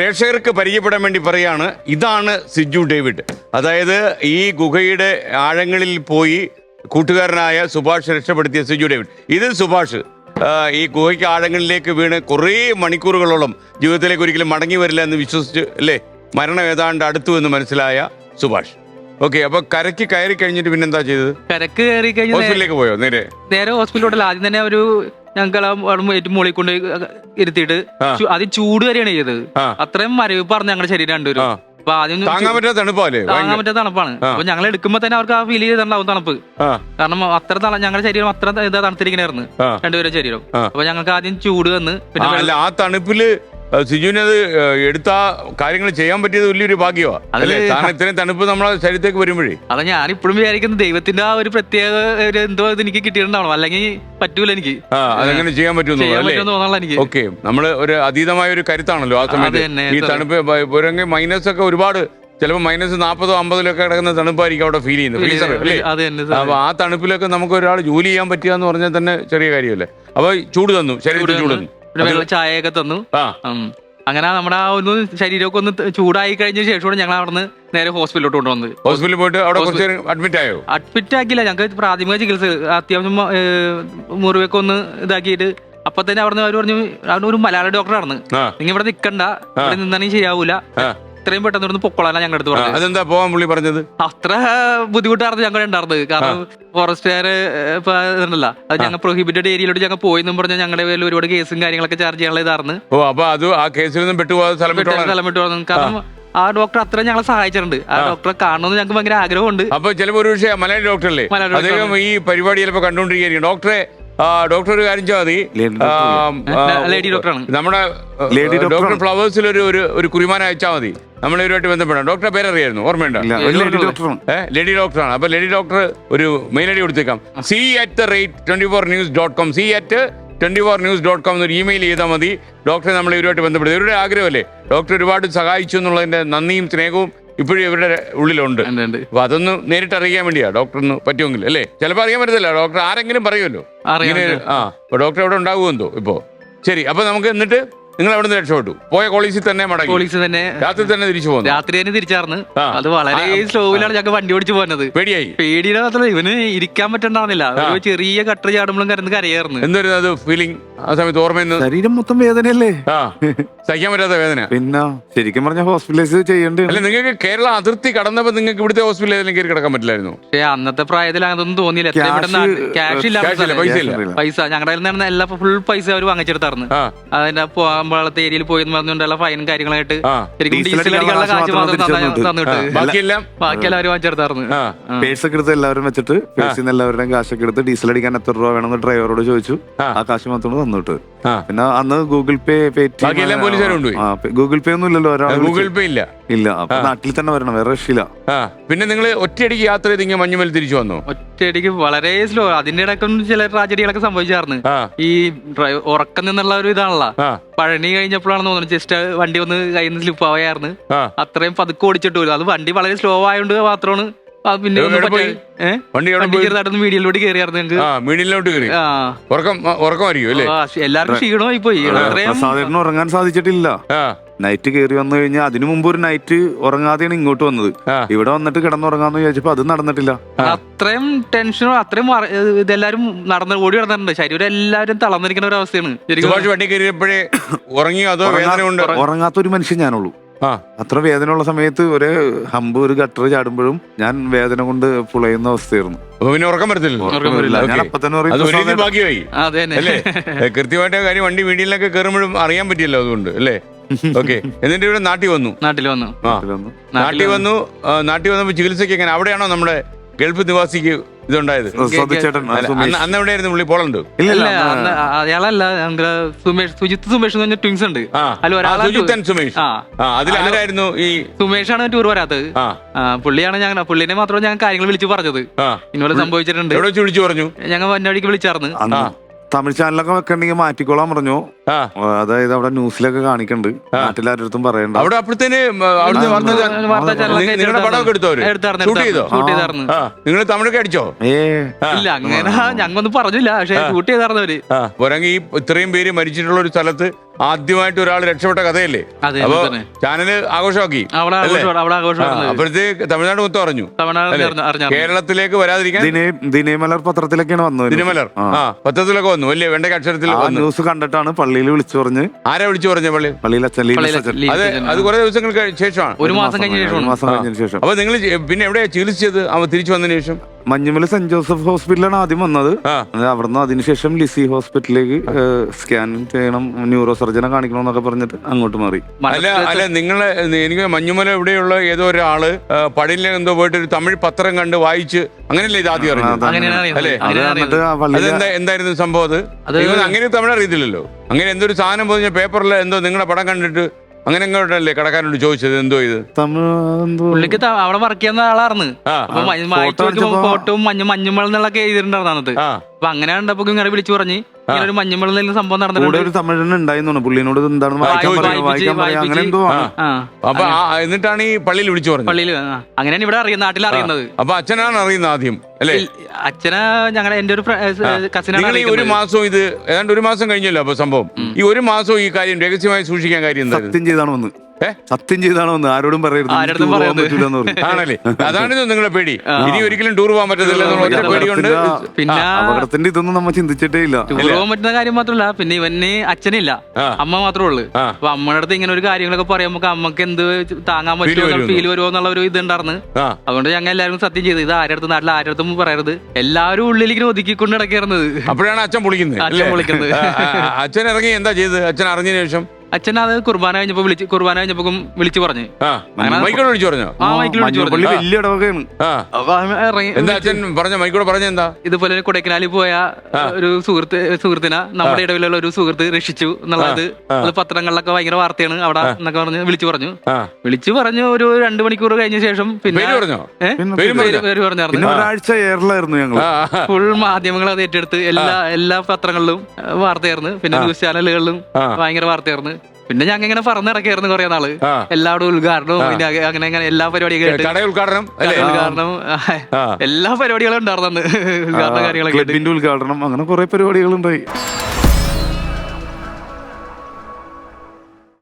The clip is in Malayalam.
പ്രേക്ഷകർക്ക് പരിചയപ്പെടാൻ വേണ്ടി പറയാണ് ഇതാണ് സിജു ഡേവിഡ്. അതായത് ഈ ഗുഹയുടെ ആഴങ്ങളിൽ പോയി കൂട്ടുകാരനായ സുഭാഷ് രക്ഷപ്പെടുത്തിയ സിജു ഡേവിഡ്. ഇത് സുഭാഷ് ഈ ഗുഹയ്ക്ക് ആഴങ്ങളിലേക്ക് വീണ് കുറേ മണിക്കൂറുകളോളം ജീവിതത്തിലേക്ക് ഒരിക്കലും മടങ്ങി വരില്ല എന്ന് വിശ്വസിച്ച് അല്ലേ? മരണം ഏതാണ്ട് അടുത്തു എന്ന് മനസ്സിലായ സുഭാഷ്. ഓക്കെ അപ്പൊ കരക്ക് കയറി കഴിഞ്ഞിട്ട് പിന്നെന്താ ചെയ്തത്? കരക്ക് കയറി കഴിഞ്ഞ് ഹോസ്പിറ്റലിലേക്ക് പോയോ? നേരെ? നേരെ ഹോസ്പിറ്റലോട്ടല്ല ആദ്യം തന്നെ ഒരു ഞങ്ങൾ ഏറ്റവും മുകളിൽ കൊണ്ട് ഇരുത്തിയിട്ട് അത് ചൂട് വരെയാണ് ചെയ്തത്. അത്രയും മരവ് പറഞ്ഞു ഞങ്ങളുടെ ശരീരം രണ്ടുപേരും. അപ്പൊ ആദ്യം താങ്ങാൻ തണുപ്പല്ലേ താങ്ങാൻ തണുപ്പാണ്. അപ്പൊ ഞങ്ങൾ എടുക്കുമ്പോ തന്നെ അവർക്ക് ആ ഫീൽ ചെയ്തിട്ടുണ്ടാവും തണുപ്പ് കാരണം അത്ര തണ- ഞങ്ങളുടെ ശരീരം അത്ര ഇതാ തണുത്തിരിക്കണായിരുന്നു. രണ്ടുപേരും ശരീരം. അപ്പൊ ഞങ്ങൾക്ക് ആദ്യം ചൂട് വന്ന് പിന്നെ ആ തണുപ്പിൽ സിജുവിനത് എടുത്ത കാര്യങ്ങൾ ചെയ്യാൻ പറ്റിയത് വലിയൊരു ഭാഗ്യമാണ് അതല്ലേ കാരണം ഇത്രയും തണുപ്പ് നമ്മളെ ശരീരത്തേക്ക് വരുമ്പോഴേ. അതാ ഞാൻ ഇപ്പോഴും വിചാരിക്കുന്നത് ദൈവത്തിന്റെ ആ ഒരു പ്രത്യേക ഒരു എന്തോ ഇത് എനിക്ക് കിട്ടിയിട്ടുണ്ടാവണം. അല്ലെങ്കിൽ പറ്റൂല എനിക്ക്. അതെങ്ങനെ ചെയ്യാൻ പറ്റുമെന്ന് ഓക്കെ. നമ്മൾ ഒരു അതീതമായ ഒരു കരുത്താണല്ലോ ആ സമയത്ത്. ഈ. തണുപ്പ് മൈനസ് ഒക്കെ ഒരുപാട്. ചിലപ്പോൾ മൈനസ് നാൽപ്പതോ അമ്പതിലോ ഒക്കെ കിടക്കുന്ന തണുപ്പായിരിക്കും അവിടെ ഫീൽ ചെയ്യുന്നത്. ഫ്രീസർ അല്ലേ? അത് തന്നെ അപ്പൊ ആ തണുപ്പിലൊക്കെ നമുക്ക് ഒരാൾ ജോലി ചെയ്യാൻ പറ്റുക എന്ന് പറഞ്ഞാൽ തന്നെ ചെറിയ കാര്യമല്ലേ? അപ്പൊ ചൂട് തന്നു. ശരീരത്തിൽ ചൂട് തന്നു. പിന്നെ വെള്ളം ചായയൊക്കെ തന്നു. ആ. ഉം. അങ്ങനെ നമ്മുടെ ആ ഒന്ന് ശരീരമൊക്കെ ഒന്ന് ചൂടായി കഴിഞ്ഞ ശേഷമാണ് ഞങ്ങൾ അവിടുന്ന് നേരെ ഹോസ്പിറ്റലിലോട്ട് കൊണ്ടുവന്നത്. ഹോസ്പിറ്റലിൽ പോയിട്ട് അവിടെ കുറച്ച് നേരം അഡ്മിറ്റ് ആയോ? അഡ്മിറ്റ് ആക്കിയില്ല. ഞങ്ങൾക്ക് പ്രാഥമിക ചികിത്സ അത്യാവശ്യം മ- മുറിവൊക്കെ ഒന്ന് ഇതാക്കിയിട്ട് അപ്പൊ തന്നെ അവിടുന്ന് അവർ പറഞ്ഞു അവിടെ ഒരു മലയാള ഡോക്ടറാണ് ആ. നിങ്ങൾ ഇവിടെ നിക്കണ്ട. ഇവിടെ നിന്നാണെങ്കിൽ ശരിയാവൂല. ആ. ഇത്രയും പെട്ടെന്ന് ഇവിടുന്ന് പൊക്കോളാനാ ഞങ്ങളുടെ അടുത്ത് പറഞ്ഞു പറഞ്ഞത്. അതെന്താ പോവാൻ പുള്ളി പറഞ്ഞത്? അത്ര ബുദ്ധിമുട്ടായിരുന്നു ഞങ്ങൾ ഉണ്ടായിരുന്നത്. കാരണം ഫോറസ്റ്റ് ഇപ്പൊ ഇതുണ്ടല്ലോ അത് ഞങ്ങൾ പ്രൊഹിബിറ്റഡ് ഏരിയയിലോട്ട് ഞങ്ങൾ പോയെന്നും പറഞ്ഞാൽ ഞങ്ങളുടെ പേരിൽ ഒരുപാട് കേസും കാര്യങ്ങളൊക്കെ ചാർജ് ചെയ്യാനുള്ള ഇതായിരുന്നു. ഓ അപ്പൊ അത് ആ കേസിൽ നിന്നും പെട്ടുപോകാതെ സ്ഥലം വിട്ടോളാൻ സ്ഥലം വിട്ടു വന്നു. കാരണം ആ. ഡോക്ടർ അത്ര ഞങ്ങളെ സഹായിച്ചിട്ടുണ്ട്. ആ ഡോക്ടറെ കാണണമെന്ന് ഞങ്ങൾക്ക് ഭയങ്കര ആഗ്രഹമുണ്ട്. അപ്പൊ ചിലപ്പോ ഒരു പക്ഷേ മലയാളി ഡോക്ടറല്ലേ മലയാളി ഡോക്ടർ അദ്ദേഹം ഈ പരിപാടി ചിലപ്പോ കണ്ടോണ്ടിരിക്കുകയായിരിക്കും. ഡോക്ടറെ ആ, ഡോക്ടർ ഒരു കാര്യം ചെയ്താൽ മതി ലേഡി ആ, ആ, ലേഡി ഡോക്ടറാണ് നമ്മുടെ ലേഡി ഡോക്ടർ. ഫ്ലവേഴ്സിൽ ഒരു ഒരു ഒരു കുറിമാനം അയച്ചാൽ മതി. നമ്മൾ ഇവരുമായിട്ട് ബന്ധപ്പെടാം. ഡോക്ടറെ പേരറിയായിരുന്നു. ഓർമ്മയുണ്ടോ? ലേഡി ഡോക്ടറാണ്. അപ്പൊ ലേഡി ഡോക്ടർ ഒരു മെയിൽ ഐ ഡി കൊടുത്തേക്കാം. C at the rate twenty four news dot com. C at twenty four news dot com എന്നൊരു ഇമെയിൽ ചെയ്താൽ മതി. ഡോക്ടറെ നമ്മൾ ഇവരുമായിട്ട് ബന്ധപ്പെടും ഇവരുടെ ആഗ്രഹമല്ലേ? ഡോക്ടർ ഒരുപാട് സഹായിച്ചു എന്നുള്ളതിന്റെ നന്ദിയും സ്നേഹവും ഇപ്പോഴും ഇവരുടെ ഉള്ളിലുണ്ട്. അപ്പൊ അതൊന്ന് നേരിട്ട് അറിയാൻ വേണ്ടിയാ ഡോക്ടറിന് പറ്റുമെങ്കിൽ അല്ലേ? ചിലപ്പോൾ അറിയാൻ പറ്റത്തില്ല. ഡോക്ടർ ആരെങ്കിലും പറയുമല്ലോ. ആ ഡോക്ടർ അവിടെ ഉണ്ടാകുമെന്തോ ഇപ്പോ. ശരി അപ്പൊ നമുക്ക് എന്നിട്ട് നിങ്ങൾ എവിടെ നിന്ന് രക്ഷപ്പെട്ടു. പോയ കോളേജിൽ തന്നെ മടങ്ങി. പോലീസ് തന്നെ. രാത്രി തന്നെ തിരിച്ചു പോകുന്നു രാത്രി തന്നെ തിരിച്ചാർന്ന്. ആ. അത് വളരെ സ്ലോവിലാണ് ഞങ്ങൾക്ക് വണ്ടി ഓടിച്ചു പോകുന്നത് പേടിയായി. പേടിയുടെ മാത്രമല്ല ഇവന് ഇരിക്കാൻ പറ്റണ്ടാവുന്നില്ല. ഒരു ചെറിയ കട്ടർ ചാടുമ്പോഴും കരന്ന് കരയായിരുന്നു എന്തായിരുന്നു അത് ഫീലിംഗ് ആ സമയത്ത് ഓർമ്മയെന്ന് ശരീരം മൊത്തം വേദനയല്ലേ? ആ. സഹിക്കാൻ പറ്റാത്ത വേദന. പിന്നെ ശരിക്കും പറഞ്ഞ ഹോസ്പിറ്റലൈസ് ചെയ്യേണ്ടി അല്ല നിങ്ങൾക്ക് കേരള അതിർത്തി കടന്നപ്പോ നിങ്ങൾക്ക് ഇവിടുത്തെ ഹോസ്പിറ്റലിൽ ഏതെങ്കിലും കയറി കിടക്കാൻ പറ്റില്ലായിരുന്നു? പക്ഷേ അന്നത്തെ പ്രായത്തിൽ അതൊന്നും തോന്നിയില്ല. എത്ര Cash- പെട്ടെന്ന് ക്യാഷ് ഇല്ല പൈസ ഇല്ല. പൈസ. ഞങ്ങളുടെ കയ്യിൽ നിന്ന് എല്ലാ ഫുൾ പൈസ അവർ വാങ്ങിച്ചെടുത്തായിരുന്നു ആ. അതിന്റെ പോകാമ്പളത്തെ ഏരിയയിൽ പോയി എന്ന് പറഞ്ഞുകൊണ്ടുള്ള ഫൈനും കാര്യങ്ങളായിട്ട് ശരിക്കും ഡീസൽ അടിക്കാനുള്ള കാശ് കാശ് മാത്രം മാത്രം തന്ന- തിരിച്ചു തന്നിട്ട്. ആ, ബാക്കിയെല്ലാം ബാക്കിയെല്ലാം അവർ വാങ്ങിച്ചെടുത്തായിരുന്നു. ആ. പേഴ്സ് ഒക്കെ എടുത്ത് എല്ലാവരും വെച്ചിട്ട് പേഴ്സിൽ നിന്ന് എല്ലാവരുടെയും കാശൊക്കെ എടുത്ത് ഡീസൽ അടിക്കാൻ എത്ര രൂപ വേണമെന്ന് ഡ്രൈവറോട് ചോദിച്ചു. ആ. കാശ് മാത്രം തന്നിട്ട് പിന്നെ അന്ന് ഗൂഗിൾ പേ പേ. ഗൂഗിൾ പേ ഒന്നും ഇല്ലല്ലോ ഗൂഗിൾ പേ ഇല്ല. ഇല്ല അപ്പൊ നാട്ടിൽ തന്നെ വരണം വേറെ രക്ഷയില്ല. ആ പിന്നെ നിങ്ങൾ ഒറ്റയടിക്ക് യാത്ര ചെയ്ത് ഇങ്ങനെ മഞ്ഞുമൽ തിരിച്ചു വന്നു? ഒറ്റയടിക്ക് വളരെ സ്ലോ അതിന്റെ ഇടക്കും ചില ട്രാജഡികളൊക്കെ സംഭവിച്ചായിരുന്നു ആ. ഈ ഡ്രൈവ് ഉറക്കം നിന്നുള്ള ഒരു ഇതാണല്ലോ. ആ. പഴനി കഴിഞ്ഞപ്പോഴാണ് തോന്നുന്നത് ജസ്റ്റ് വണ്ടി ഒന്ന് കയ്യിൽ നിന്ന് സ്ലിപ്പ് ആവായിരുന്നു ആ. അത്രയും പതുക്കെ ഓടിച്ചിട്ട് വരും. അത് വണ്ടി വളരെ സ്ലോ ആയതുകൊണ്ട് മാത്രമാണ് അത് പിന്നെ ഒന്നും എവിടെ പോയി? പറ്റാ- ഏ? വണ്ടി എവിടെ വണ്ടി പോയി? ചെറുതായിട്ടൊന്ന് മീഡിയയിലോട്ട് കയറിയായിരുന്നു ഞങ്ങൾക്ക് ആ മീഡിയയിലോട്ട് കയറി ആ. ഉറക്കം ആ, ഉറക്കമായിരിക്കും അല്ലേ? ആ, എല്ലാവർക്കും ക്ഷീണമായി പോയി. അത്രയും പ്രസാദേട്ടന് ഉറങ്ങാൻ സാധിച്ചിട്ടില്ല. ആ. നൈറ്റ് കയറി വന്നു കഴിഞ്ഞാൽ അതിനു മുമ്പ് ഒരു നൈറ്റ് ഉറങ്ങാതെയാണ് ഇങ്ങോട്ട് വന്നത്. ആ. ഇവിടെ വന്നിട്ട് കിടന്നുറങ്ങാന്ന് ചോദിച്ചപ്പോ അത് നടന്നിട്ടില്ല. അത്രയും ടെൻഷനും അത്രയും മറ- ഇതെല്ലാരും നടന്ന് ഓടി നടന്നിട്ടുണ്ട്. ശരീരം എല്ലാവരും തളർന്നിരിക്കുന്ന ഒരു അവസ്ഥയാണ്. ശരിക്കും സുഭാഷ് വണ്ടി കയറിയപ്പോഴേ ഉറങ്ങിയോ? അതോ വേദന ഉറങ്ങാത്ത ഒരു മനുഷ്യൻ ഞാനുള്ളൂ. ആ. അത്ര വേദനയുള്ള സമയത്ത് ഒരു ഹമ്പ് ഒരു ഗട്ടർ ചാടുമ്പോഴും ഞാൻ വേദന കൊണ്ട് പുളയുന്ന അവസ്ഥയായിരുന്നു. അപ്പൊ പിന്നെ ഉറക്കം വരത്തില്ലല്ലോ ഉറക്കം വരില്ല. ഞാൻ ഓക്കേ. അപ്പൊ തന്നെ അത് ഒരു രീതി ഭാഗ്യമായി. അതെ അല്ലേ? ഏ, കൃത്യമായിട്ട് ആ കാര്യം വണ്ടി വീടിലൊക്കെ കയറുമ്പോഴും അറിയാൻ പറ്റിയല്ലോ അതുകൊണ്ട് അല്ലേ? ഓക്കെ എന്നിട്ട് ഇവിടെ നാട്ടിൽ വന്നു. നാട്ടിൽ വന്നു. ആ. നാട്ടിൽ വന്നു. ആ, നാട്ടിൽ വന്നപ്പോ ചികിത്സയ്ക്ക് എങ്ങനെ? അവിടെയാണോ നമ്മുടെ ഗൾഫ് നിവാസിക്ക് ഇതുണ്ടായത്? അല്ല. അന്ന് അന്ന് എവിടെയായിരുന്നു പുള്ളി? പോളണ്ട്? ഇല്ല ഇല്ല അന്ന് അയാളല്ല ഞങ്ങൾ സുമേഷ് സുജിത്ത് സുമേഷ് എന്ന് പറഞ്ഞ ട്വിങ്സ് ഉണ്ട്. ആ. അതിൽ ആ, ഒരാളാണ് സുജിത്തൻ സുമേഷ്. ആ. ആ അതിൽ ആരായിരുന്നു ഈ സുമേഷാണ് ടൂർ വരാത്തത്. ആ. ആ, പുള്ളിയാണ് ഞങ്ങൾ പുള്ളിനെ മാത്രമേ ഞാൻ കാര്യങ്ങൾ വിളിച്ചു പറഞ്ഞത്. ആ. ഇന്നലെ സംഭവിച്ചിട്ടുണ്ട്. എവിടെ വെച്ച് വിളിച്ചു പറഞ്ഞു? ഞങ്ങൾ വന്നവഴിക്ക് വിളിച്ചാർന്ന് അന്ന്. തമിഴ് ചാനലൊക്കെ വെക്കണ്ടെങ്കിൽ മാറ്റിക്കോളാൻ പറഞ്ഞു. ആ. അതായത് അവിടെ ന്യൂസിലൊക്കെ കാണിക്കണ്ട്. നാട്ടിലാരടുത്തും പറയണ്ട. അവിടെ അപ്പോഴത്തേന് വാർത്താ ചാനൽ- വാർത്താ ചാനലൊക്കെ നി- നിങ്ങളുടെ പടമൊക്കെ എടുത്തോ അവർ? എടുത്താർന്ന്, ഷൂട്ട് ചെയ്തോ? ഷൂട്ട് ആ നിങ്ങൾ തമിഴൊക്കെ അടിച്ചോ? ഏ. ആ. ഇല്ല അങ്ങനെ ഞങ്ങൊന്നും പറഞ്ഞില്ല പക്ഷെ ഷൂട്ട് ചെയ്താർന്നവര് ആ പോരാങ്കി ഈ ഇത്രയും പേര് മരിച്ചിട്ടുള്ള ഒരു സ്ഥലത്ത് ആദ്യമായിട്ട് ഒരാൾ രക്ഷപ്പെട്ട കഥയല്ലേ? അതെ അപ്പൊ തന്നെ ചാനൽ ആഘോഷമാക്കി. അവിടെ അല്ലേ? ആ. അപ്പോഴത്തേക്ക് തമിഴ്നാട് മൊത്തം അറിഞ്ഞു. തമിഴ്നാട് അല്ലേ? അറിഞ്ഞ- അറിഞ്ഞ കേരളത്തിലേക്ക് വരാതിരിക്കാൻ ദിനേ ദിനേമലർ പത്രത്തിലൊക്കെയാണ് വന്നത്. ദിനമലർ. ആ. പത്രത്തിലൊക്കെ വന്നു. അല്ലേ വേണ്ട അക്ഷരത്തിൽ ആ വന്നു. ന്യൂസ് കണ്ടിട്ടാണ് പള്ളിയിൽ വിളിച്ചു പറഞ്ഞ് ആരാ വിളിച്ചു പറഞ്ഞ പള്ളി? പള്ളിയിൽ അച്ഛൻ ലീലസ് പള്ളിയിലെ അച്ഛൻ. അത് കുറെ ദിവസങ്ങൾക്ക് ശേഷമാണ്. ഒരു മാസം കഴിഞ്ഞ ഒരു ശേഷമാണ്. മാസം കഴിഞ്ഞതിന് ശേഷം. അപ്പൊ നിങ്ങൾ പിന്നെ എവിടെയാ ചികിത്സിച്ചത്? അവ തിരിച്ചു വന്നതിന് ശേഷം? മഞ്ഞുമല സെന്റ് ജോസഫ് ഹോസ്പിറ്റലാണ് ആദ്യം വന്നത്. അവിടുന്ന് അതിനുശേഷം ലിസി ഹോസ്പിറ്റലിലേക്ക് സ്കാൻ ചെയ്യണം ന്യൂറോ സർജനെ കാണിക്കണം എന്നൊക്കെ പറഞ്ഞിട്ട് അങ്ങോട്ട് മാറി. അല്ല അല്ല നിങ്ങൾ എനിക്ക് മഞ്ഞുമല ഇവിടെയുള്ള ഏതോ ഒരാൾ പടിയിൽ എന്തോ പോയിട്ട് ഒരു തമിഴ് പത്രം കണ്ട് വായിച്ച് അങ്ങനെയല്ലേ ഇത് ആദ്യം അറിഞ്ഞത്? എന്തായിരുന്നു സംഭവം അത്? അത് അങ്ങനെ തമിഴ് അറിയത്തില്ലല്ലോ. അങ്ങനെ എന്തൊരു സാധനം പോയി പേപ്പറിൽ എന്തോ നിങ്ങളെ പടം കണ്ടിട്ട് അങ്ങനെ എങ്ങോട്ടല്ലേ കടക്കാരനോട് ചോദിച്ചത്? എന്തോ ഇത്? പുള്ളിക്ക് ത- അവിടെ വർക്ക് ചെയ്യുന്ന ആളാർന്ന് ആ അപ്പൊ മഞ്ഞ- ഫോട്ടോ നോക്കുമ്പോ ഫോട്ടോവും മഞ്ഞ മഞ്ഞുമൾ എന്നുള്ളൊക്കെ എഴുതിയിട്ടുണ്ടായിരുന്നത്. ആ. അപ്പൊ അങ്ങനെ കണ്ടപ്പോ ഇങ്ങനെ വിളിച്ചു പറഞ്ഞ്. ഇങ്ങനെ ഒരു മഞ്ഞുമൾ എന്നുള്ള സംഭവം കൂടെ നടന്നിട്ടുണ്ട് ഒരു തമിഴൻ ഉണ്ടായിരുന്നു പുള്ളിനോട് എന്താണെന്ന് വായിക്കാൻ. പറയാം വായിക്കാൻ പറയാം അങ്ങനെ എന്തോ ആണ്. ആ അപ്പൊ ആ എന്നിട്ടാണ് ഈ പള്ളിയിൽ വിളിച്ചു പറഞ്ഞത്? പള്ളിയിൽ അങ്ങനെയാണ് ഇവിടെ അറിയുന്നത് നാട്ടിൽ അറിയുന്നത്. അപ്പൊ അച്ഛനാണ് അറിയുന്നത് ആദ്യം അല്ലേ? ഇൽ- അച്ഛനെ ഞങ്ങളെ എന്റെ ഒരു കസിനാണ് നിങ്ങൾ ഈ ഒരു മാസം ഇത് ഏതാണ്ട് ഒരു മാസം കഴിഞ്ഞല്ലോ അപ്പൊ സംഭവം. ഈ ഒരു മാസം ഈ കാര്യം രഹസ്യമായി സൂക്ഷിക്കാൻ കാര്യം എന്തായിരുന്നു സത്യം ചെയ്താണ് വന്ന്? സത്യം ചെയ്താണോ വന്ന് ആരോടും പറയരുത്. ആണല്ലേ? അതാണിത് നിങ്ങളെ പേടി. ഇനി ഒരിക്കലും ടൂർ പോകാൻ പറ്റത്തില്ല പേടിയുണ്ട്. പിന്നെ അപകടത്തിന്റെ ഇതൊന്നും നമ്മൾ ചിന്തിച്ചിട്ടേ ഇല്ല. ടൂർ പോകാൻ പറ്റുന്ന കാര്യം മാത്രമല്ല പിന്നെ ഇവന് അച്ഛനില്ല. അമ്മ മാത്രമേ ഉള്ളൂ. അപ്പൊ അമ്മയുടെ അടുത്ത് ഇങ്ങനെ ഒരു കാര്യങ്ങളൊക്കെ പറയുമ്പോ അമ്മയ്ക്ക് എന്ത് താങ്ങാൻ പറ്റുമോ ഫീൽ വരുമോ എന്നുള്ള ഒരു ഇത് ഉണ്ടായിരുന്നു അതുകൊണ്ട് ഞങ്ങൾ എല്ലാവരും സത്യം ചെയ്തു. ഇത് ആരുടെ അടുത്ത് നാട്ടിൽ ആരുടെ അടുത്തും പറയരുത്. എല്ലാവരും ഉള്ളിലേക്ക് ഒതുക്കിക്കൊണ്ട് നടക്കായിരുന്നത് അപ്പോഴാണ് അച്ഛൻ പൊളിക്കുന്നത് അച്ഛൻ വിളിക്കുന്നത്. ആ, അച്ഛൻ ഇറങ്ങി എന്താ ചെയ്തത്? അച്ഛൻ അറിഞ്ഞതിന് ശേഷം? അച്ഛൻ അത് കുർബാന കഴിഞ്ഞപ്പോ വിളിച്ച് കുർബാന കഴിഞ്ഞപ്പോ വിളിച്ചു പറഞ്ഞു. മൈക്കോട് വിളിച്ചു പറഞ്ഞോ? ആ മൈക്കിൽ വിളിച്ചു മഞ്ഞപ്പള്ളി പറഞ്ഞു. വലിയ ഇടവകയാണ്. ആ. അപ്പൊ അവൻ ഇറങ്ങി എന്താ അച്ഛൻ പറഞ്ഞ മൈക്കോട് പറഞ്ഞ എന്താ? ഇതുപോലെ ഒരു കൊടൈക്കനാലിൽ പോയ ഒരു സുഹൃത്ത് സുഹൃത്തിന നമ്മുടെ ഇടവിലുള്ള ഒരു സുഹൃത്ത് രക്ഷിച്ചു എന്നുള്ളത് അത് പത്രങ്ങളിലൊക്കെ ഭയങ്കര വാർത്തയാണ് അവിടെ എന്നൊക്കെ പറഞ്ഞ് വിളിച്ചു പറഞ്ഞു. ആ. വിളിച്ചു പറഞ്ഞു ഒരു രണ്ടു മണിക്കൂർ കഴിഞ്ഞ ശേഷം പിന്നെ പേര് പറഞ്ഞോ? ഏ? പിന്നെ പേരും പേര് പറഞ്ഞോ? പേര് പിന്നെ പറഞ്ഞായിരുന്നു ഒരാഴ്ച എയറിലായിരുന്നു ഞങ്ങൾ ആ ആ, ഫുൾ മാധ്യമങ്ങൾ അത് ഏറ്റെടുത്ത് എല്ലാ എല്ലാ പത്രങ്ങളിലും ഏഹ്, വാർത്തയായിരുന്നു. പിന്നെ ന്യൂസ് ചാനലുകളിലും ആ. ഭയങ്കര വാർത്തയായിരുന്നു. പിന്നെ ഞങ്ങൾ ഇങ്ങനെ പറന്നിറക്കായിരുന്നു കുറെ നാൾ. എല്ലാവരുടെ എല്ലാവരും ഉദ്ഘാടനവും പിന്നെ അങ്ങനെ അങ്ങനെ എല്ലാ പരിപാടിയും ഉദ്ഘാടനം എല്ലാ പരിപാടികളും ഉണ്ടായിരുന്നു ഉദ്ഘാടന കാര്യങ്ങളൊക്കെ ഉദ്ഘാടനം അങ്ങനെ കുറെ പരിപാടികൾ ഉണ്ടായി